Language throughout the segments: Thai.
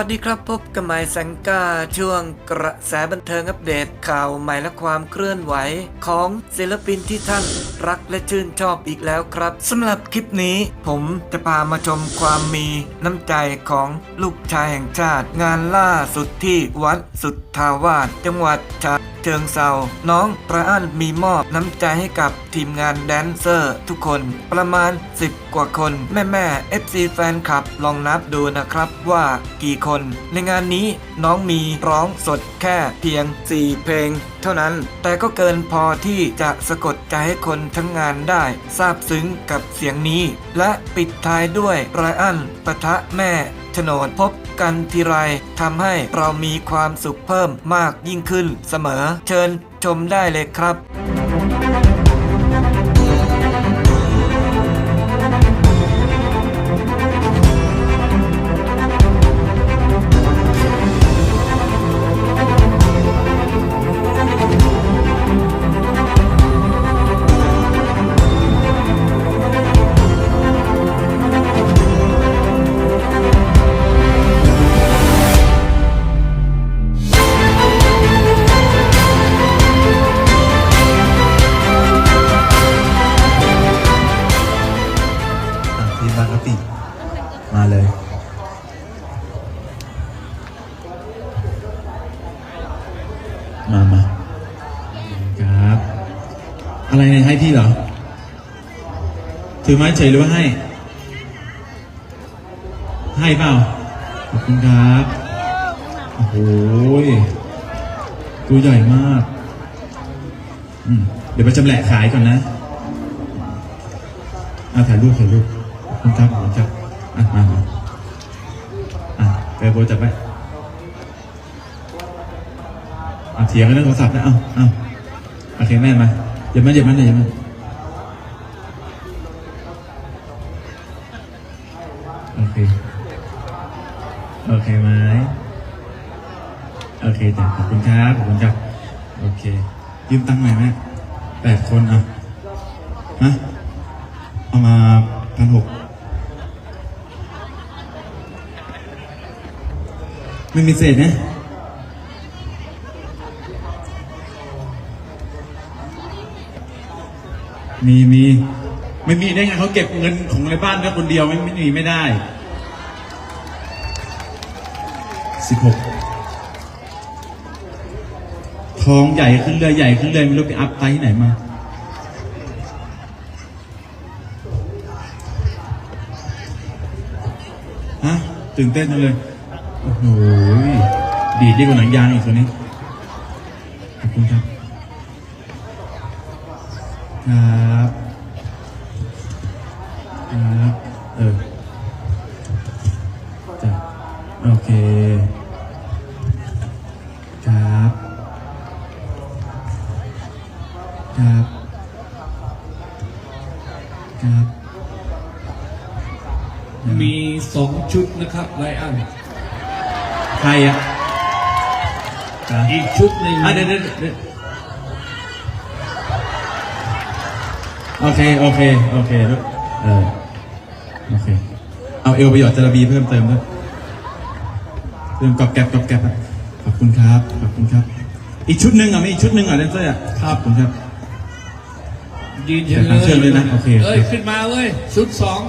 วัสดีครับพบกับไมค์สังกาช่วงกระแสบันเทิงอัปเดตข่าวใหม่และความเคลื่อนไหว ของศิลปินที่ท่านรักและชื่นชอบอีกแล้วครับสำหรับคลิปนี้ ผมจะพามาชมความมีน้ำใจของลูกชายแห่งชาติ งานล่าสุดที่วัดสุทธาวาสจังหวัดฉะเชิงเซาน้องประอันมีมอบน้ำใจให้กับทีมงานแดนเซอร์ ทุกคนประมาณ 10กว่าคน แม่แม่ FC แฟนคลับลองนับดูนะครับว่ากี่คน ในงานนี้น้องมีร้องสดแค่เพียง 4 เพลง เท่านั้น แต่ก็เกินพอที่จะสะกดใจให้คนทั้งงานได้ซาบซึ้งกับเสียงนี้ และปิดท้ายด้วยไรอันปะทะแม่โฉนดพบกันทีไรทำให้เรามีความสุขเพิ่มมากยิ่งขึ้นเสมอ เชิญชมได้เลยครับ อะไรเนี่ยให้พี่เหรอ ถือไม้เฉยหรือว่าให้ ให้เปล่า ขอบคุณครับ โอ้โหตัวใหญ่มากอืมเดี๋ยวไปจำแหละขายก่อนนะอะถ่ายรูปถ่ายรูปขอบคุณครับขอบคุณครับอะมามาอะเบโบจับไว้อะเถียงกันเรื่องโทรศัพท์นะ เอ้าเอ้าโอเคแม่มา อย่ามาอย่ามาอย่ามาโอเค โอเคไหมโอเคจ้ะขอบคุณครับ ขอบคุณครับ โอเค ยืมตังค์หน่อยแม่แปดคนอะฮะเอามาพันหกไม่มีเศษนะ มีมีไม่มีได้ไงเขาเก็บเงินของในบ้านแค่คนเดียวไม่ไม่มีไม่ได้สิบหกท้องใหญ่ขึ้นเรื่อยใหญ่ขึ้นเรื่อยไม่รู้ไปอัพไตที่ไหนมาฮะตื่นเต้นจังเลยโอ้โหดีดดีกว่าหนังยางอีกตัวนี้ขอบคุณครับ ครับครับเออจ้ะโอเคครับครับครับมีสองชุดนะครับไลอันใครอะจ้ะอีกชุดหนึ่งอะเดี๋ยวเดี๋ยวเดี๋ยว โอเค โอเค โอเคลูกเออ โอเค เอาเอวไปหยอดจระบีเพิ่มเติมด้วยเพิ่มกรอบแกรบกรอบแกรบอะขอบคุณครับ ขอบคุณครับ อีกชุดหนึ่งอะมีอีกชุดหนึ่งอะเดนเซอร์อะครับขอบคุณครับ ยืนเฉยเดี๋ยวเชิญเลยนะโอเค เอ้ยขึ้นมาเว้ยชุดสอง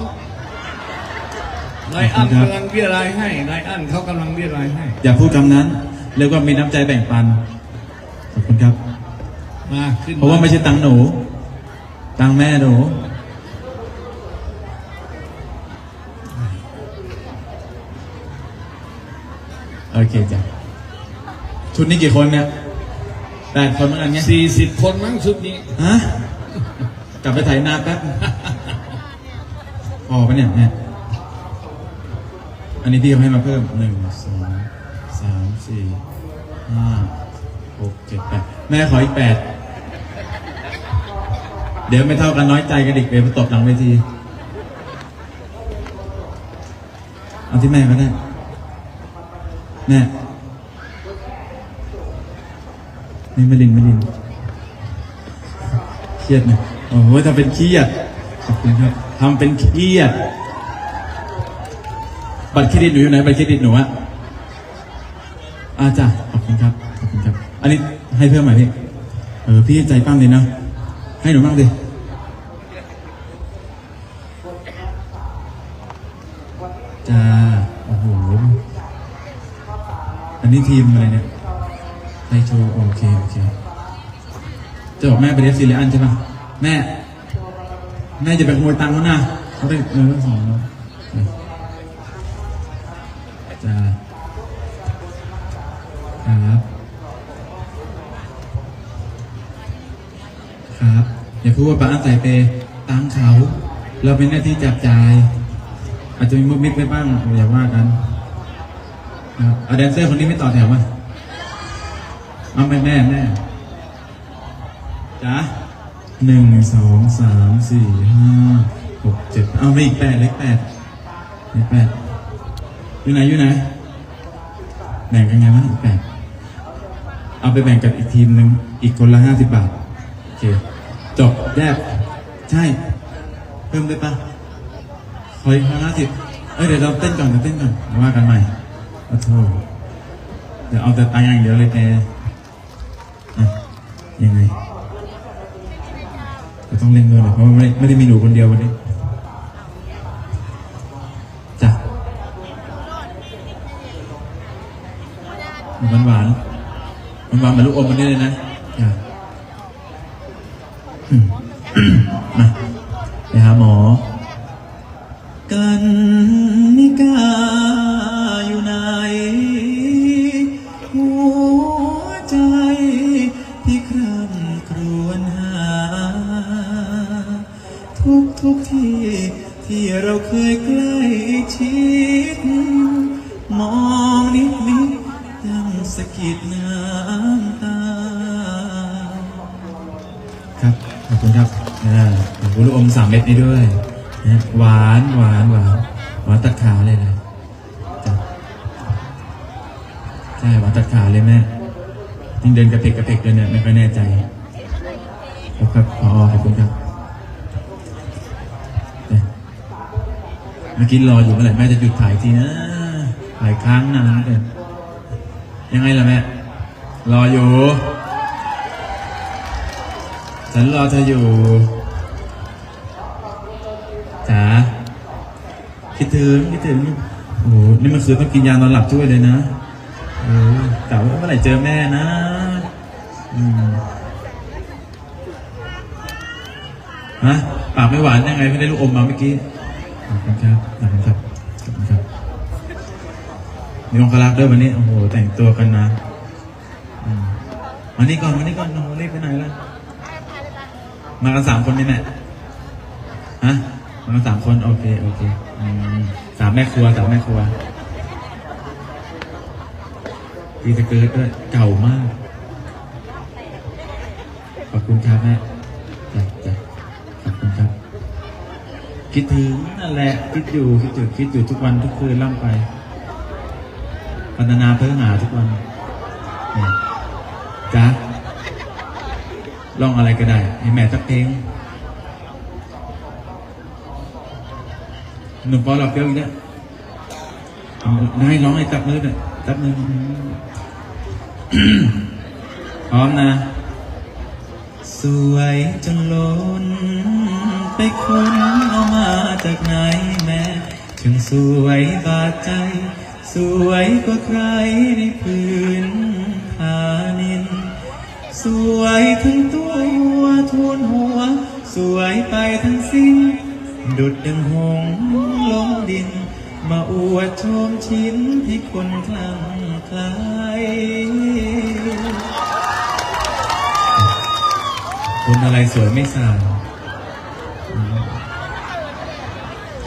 ไลอันขอบคุณครับกำลังเรียรายให้ไลอันเขากำลังเรียรายให้ อย่าพูดคำนั้น เรียกว่ามีน้ำใจแบ่งปัน ขอบคุณครับ มาขึ้นเพราะว่าไม่ใช่ตังค์หนู ตังค์แม่หนูโอเคจ้ะชุดนี้กี่คนเนี่ยแปดคนเหมือนกันเนี่ยสี่สิบคนมั้งชุดนี้ฮะกลับไปไถนาแป๊บพอปะเนี่ยแม่อันนี้พี่เขาให้มาเพิ่มหนึ่งสองสามสี่ห้าหกเจ็ดแปดแม่ขออีกแปด เดี๋ยวไม่เท่ากันน้อยใจกันอีกเดี๋ยวไปตบหลังเวที เอาที่แม่ก็ได้ แม่ นี่ไม่ลินไม่ลิน เครียดนะโอ้โหทำเป็นเครียด ขอบคุณครับทำเป็นเครียด บัตรเครดิตหนูอยู่ไหน บัตรเครดิตหนูอะอาจ้ะขอบคุณครับ ขอบคุณครับ อันนี้ให้เพิ่มไหมพี่ เออ พี่ใจปั้มเลยนะ ให้หนูบ้างดิจ้าโอ้โหอันนี้ทีมอะไรเนี่ยไทโชโอเคโอเคจะบอกแม่ไปเดฟซีเรียนใช่ปะแม่ แม่จะไปขโมยตังค์เขานะเขาได้เออสองร้อย อย่าพูดว่าป้านใส่เปตังเขา เราเป็นหน้าที่จับจ่าย อาจจะมีมุกมิดไปบ้างอย่าว่ากันครับเอาแดนเซอร์คนนี้ไม่ต่อแถวมาเอาแม่แม่แม่จ้าหนึ่งสองสามสี่ห้าหกเจ็ดเอาไปอีกแปดเลขแปดเลขแปดอยู่ไหนอยู่ไหนแบ่งกันไงวะอีกแปดเอาไปแบ่งกับอีกทีมหนึ่งอีกคนละห้าสิบบาท โอเค จบแยกใช่ เพิ่มได้ปะขออีกห้าสิบเอ้ยเดี๋ยวเราเต้นก่อนเดี๋ยวเต้นก่อนมาว่ากันใหม่โอ้โหเดี๋ยวเอาแต่ตังค์อย่างเดียวเลยแกอะยังไงเราต้องเล่นด้วยเลยเพราะไม่ไม่ได้มีหนูคนเดียววันนี้จ้ะหวานหวานหวานหวานเหมือนลูกอมมันนี่เลยนะจ้ะ หัวใจที่คร่ำครวญหา ทุกทุกที่ที่เราเคยใกล้ชิด มองนิดนิดยังสะกิดน้ำตา ครับ ขอบคุณครับอ่าขอบคุณลูกอมสามเม็ดนี้ด้วยนะหวานหวานหวานหวานตัดขาเลยนะ ใช่หวานตัดขาเลยแม่ยิ่งเดินกระเพกกระเพกเลยเนี่ยไม่ค่อยแน่ใจครับครับพอขอบคุณครับเมื่อกี้รออยู่เมื่อไหร่แม่จะหยุดถ่ายทีนะถ่ายค้างนานเลยยังไงล่ะแม่รออยู่ ฉันรอเธออยู่จ๋าคิดถึงคิดถึงโอ้โหนี่เมันคือต้องกินยานอนหลับช่วยเลยนะ เออกะว่าเมื่อไหร่เจอแม่นะฮะปากไม่หวานยังไงไม่ได้ลูกอมมาเมื่อกี้ขอบคุณครับขอบคุณครับขอบคุณครับมีองคลักษ์ด้วยวันนี้โอ้โหแต่งตัวกันนะอืมมานี่ก่อนมานี่ก่อนโอ้โหรีบไปไหนล่ะมากันสามคนนี่แม่ฮะมากันสามคนโอเคโอเคอสามแม่ครัวสามแม่ครัว ดีสเกิร์ตด้วยเก่ามาก ขอบคุณครับแม่จ้ะจ้ะขอบคุณครับ คิดถึงนั่นแหละ คิดอยู่คิดอยู่คิดอยู่ทุกวันทุกคืนล่ำไปพัฒนาเพื่อหาทุกวันจ้ะร้องอะไรก็ได้ ให้แม่สักเพลงหนุ่มปอหลับเปี้ยวอีกแล้วเอานายร้องให้จับมือหน่ยจับมือ พร้อมนะ สวยจนล้น ไปค้นเอามาจากไหนแม่ถึงสวยบาดใจ สวยกว่าใครในพื้นผานิน สวยทั้งตัวทุนหัว สวยไปทั้งสิ้น ดุดดังหงลงดิน มาอวดชมชิ้นให้คนคลั่ง คล้คนอะไรสวยไม่สางอืม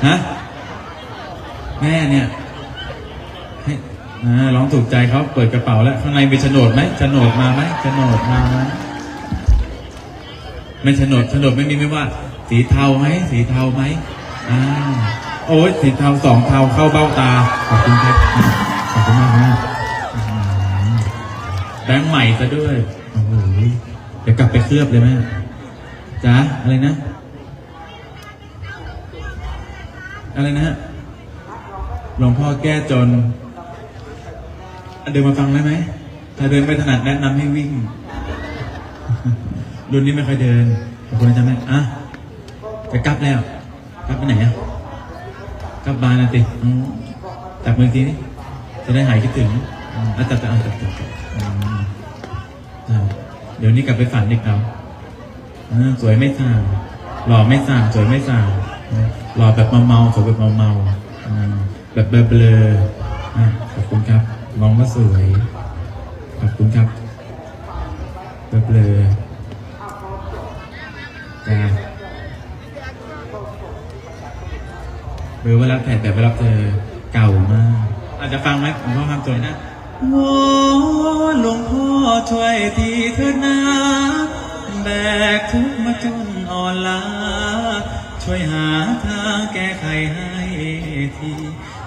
ฮะ แม่เนี่ยให้ร้องถูกใจเขาเปิดกระเป๋าแล้ว ข้างในมีโฉนดไหมโฉนดมาไหมโฉนดมาไหมไม่โฉนดโฉนดไม่มีไม่ว่า สีเทาไหมสีเทาไหมอ่าโอ้ยสีเทาสองเทาเข้าเบ้าตา ขอบคุณครับขอบคุณมากมาก แบงค์ใหม่ซะด้วยโอ้โหเดี๋ยวกลับไปเคลือบเลยแม่จ๋าอะไรนะ อะไรนะฮะหลวงพ่อแก้จน เดินมาฟังได้ไหม ถ้าเดินไม่ถนัดแนะนำให้วิ่ง รุ่นนี้ไม่ค่อยเดินขอบคุณอาจารย์แม่อะจะกลับแล้ว กลับไปไหนอะ กลับบานนะติอ๋อจับมือทีนี้จะได้หายคิดถึงอะจับจับจับจับจับอืมอะ เดี๋ยวนี้กลับไปฝันอีกแล้วอ่าสวยไม่ส่างหล่อไม่ส่างสวยไม่ส่างอืมหล่อแบบเมาๆสวยแบบเมาๆแบบเบลอๆอะขอบคุณครับมองว่าสวย ขอบคุณครับเบลอๆจ้าหรือว่ารับแผนแบบว่ารับเธอเก่ามาก อาจจะฟังไหมผมก็ฟังตัวนะ วอนหลวงพ่อช่วยทีเถิดนะแบกทุกข์มาจนอ่อนล้า ช่วยหาทางแก้ไขให้ที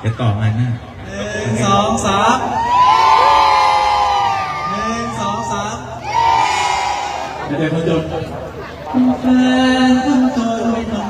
เดี๋ยวต่อมานะหนึ่งสองสามหนึ่งสองสามเดี๋ยวคนจนแฟนคนจนไม่ต้อง